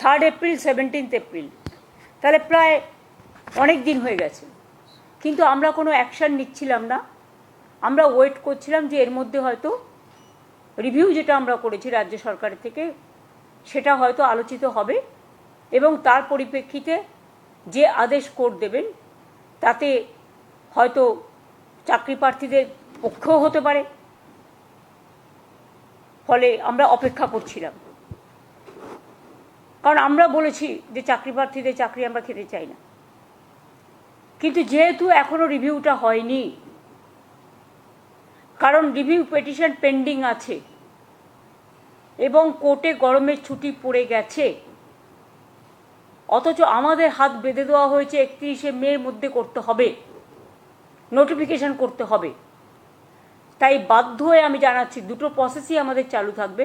Third April seventeenth April তাহলে প্রায় অনেক দিন হয়ে গেছে। কিন্তু আমরা কোনো অ্যাকশান নিচ্ছিলাম না। আমরা ওয়েট করছিলাম যে এর মধ্যে হয়তো রিভিউ যেটা আমরা করেছি রাজ্য সরকারের থেকে, সেটা হয়তো আলোচিত হবে এবং তার পরিপ্রেক্ষিতে যে আদেশ কোর্ট দেবেন, তাতে হয়তো চাকরি প্রার্থীদের পক্ষেও হতে পারে। ফলে আমরা অপেক্ষা করছিলাম। কারণ আমরা বলেছি যে চাকরি প্রার্থীদের চাকরি আমরা খেতে চাই না। কিন্তু যেহেতু এখনও রিভিউটা হয়নি, কারণ রিভিউ পেটিশন পেন্ডিং আছে এবং কোর্টে গরমের ছুটি পড়ে গেছে, অথচ আমাদের হাত বেঁধে দেওয়া হয়েছে একত্রিশে মের মধ্যে করতে হবে নোটিফিকেশন করতে হবে। তাই বাধ্য হয়ে আমি জানাচ্ছি, দুটো প্রসেসই আমাদের চালু থাকবে।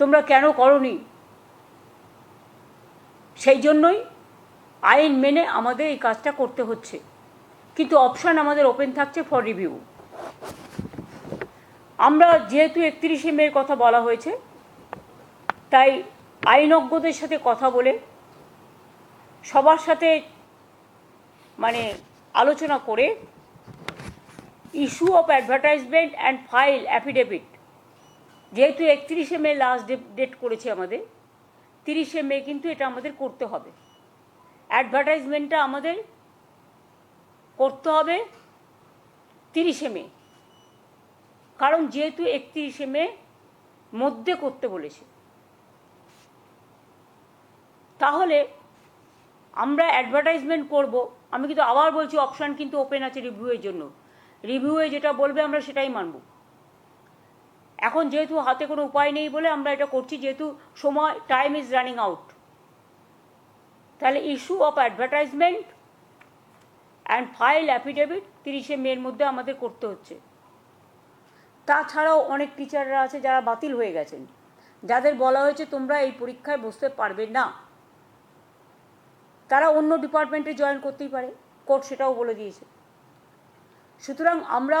তোমরা কেন করনি? সেই জন্যই আইন মেনে আমাদের এই কাজটা করতে হচ্ছে। কিন্তু অপশান আমাদের ওপেন থাকছে ফর রিভিউ আমরা যেহেতু একত্রিশে মের কথা বলা হয়েছে, তাই আইনজ্ঞদের সাথে কথা বলে, সবার সাথে মানে আলোচনা করে issue of advertisement and file affidavit যেহেতু একত্রিশে মে লাস্ট ডেট করেছে আমাদের, তিরিশে মে কিন্তু এটা আমাদের করতে হবে। অ্যাডভার্টাইজমেন্টটা আমাদের করতে হবে তিরিশে মে। কারণ যেহেতু একত্রিশে মে মধ্যে করতে বলেছে। তাহলে আমরা অ্যাডভার্টাইজমেন্ট করব। আমি কিন্তু আবার বলছি অপশান কিন্তু ওপেন আছে রিভিউয়ের জন্য। রিভিউয়ে যেটা বলবে আমরা সেটাই মানব। এখন যেহেতু হাতে কোনো উপায় নেই বলে আমরা এটা করছি, যেহেতু সময় টাইম ইজ রানিং আউট তাহলে issue of advertisement and file affidavit তিরিশে মের মধ্যে আমাদের করতে হচ্ছে। তাছাড়াও অনেক টিচাররা আছে যারা বাতিল হয়ে গেছেন। যাদের বলা হয়েছে তোমরা এই পরীক্ষায় বসতে পারবে না। তারা অন্য ডিপার্টমেন্টে জয়েন করতেই পারে কোর্ট সেটাও বলে দিয়েছে। সুতরাং আমরা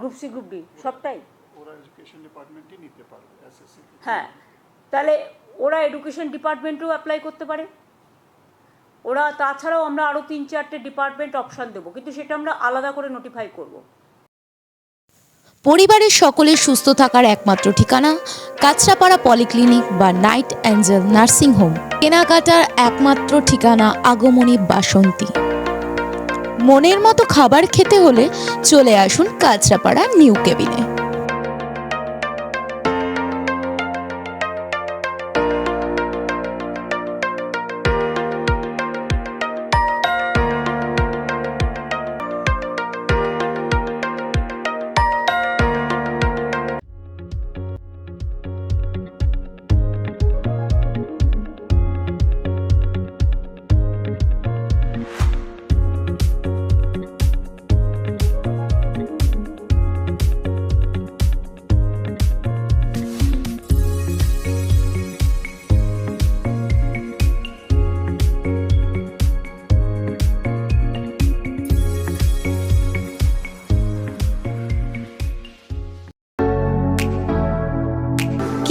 গ্রুপ সি গ্রুপ ডি সবটাই। ওরা এডুকেশন ডিপার্টমেন্টই নিতে পারবে এসএসসি হ্যাঁ তাহলে ওরা এডুকেশন ডিপার্টমেন্টেও অ্যাপ্লাই করতে পারে। ওরা তাছাড়াও আমরা আরও তিন চারটে ডিপার্টমেন্ট অপশান দেবো কিন্তু সেটা আমরা আলাদা করে নোটিফাই করব। পরিবারের সকলের সুস্থ থাকার একমাত্র ঠিকানা কাঁচরাপাড়া পলিক্লিনিক বা নাইট অ্যাঞ্জেল নার্সিং হোম। কেনাকাটার একমাত্র ঠিকানা আগমনী বাসন্তী। মনের মতো খাবার খেতে হলে চলে আসুন কাঁচরাপাড়া নিউ কেবিনে।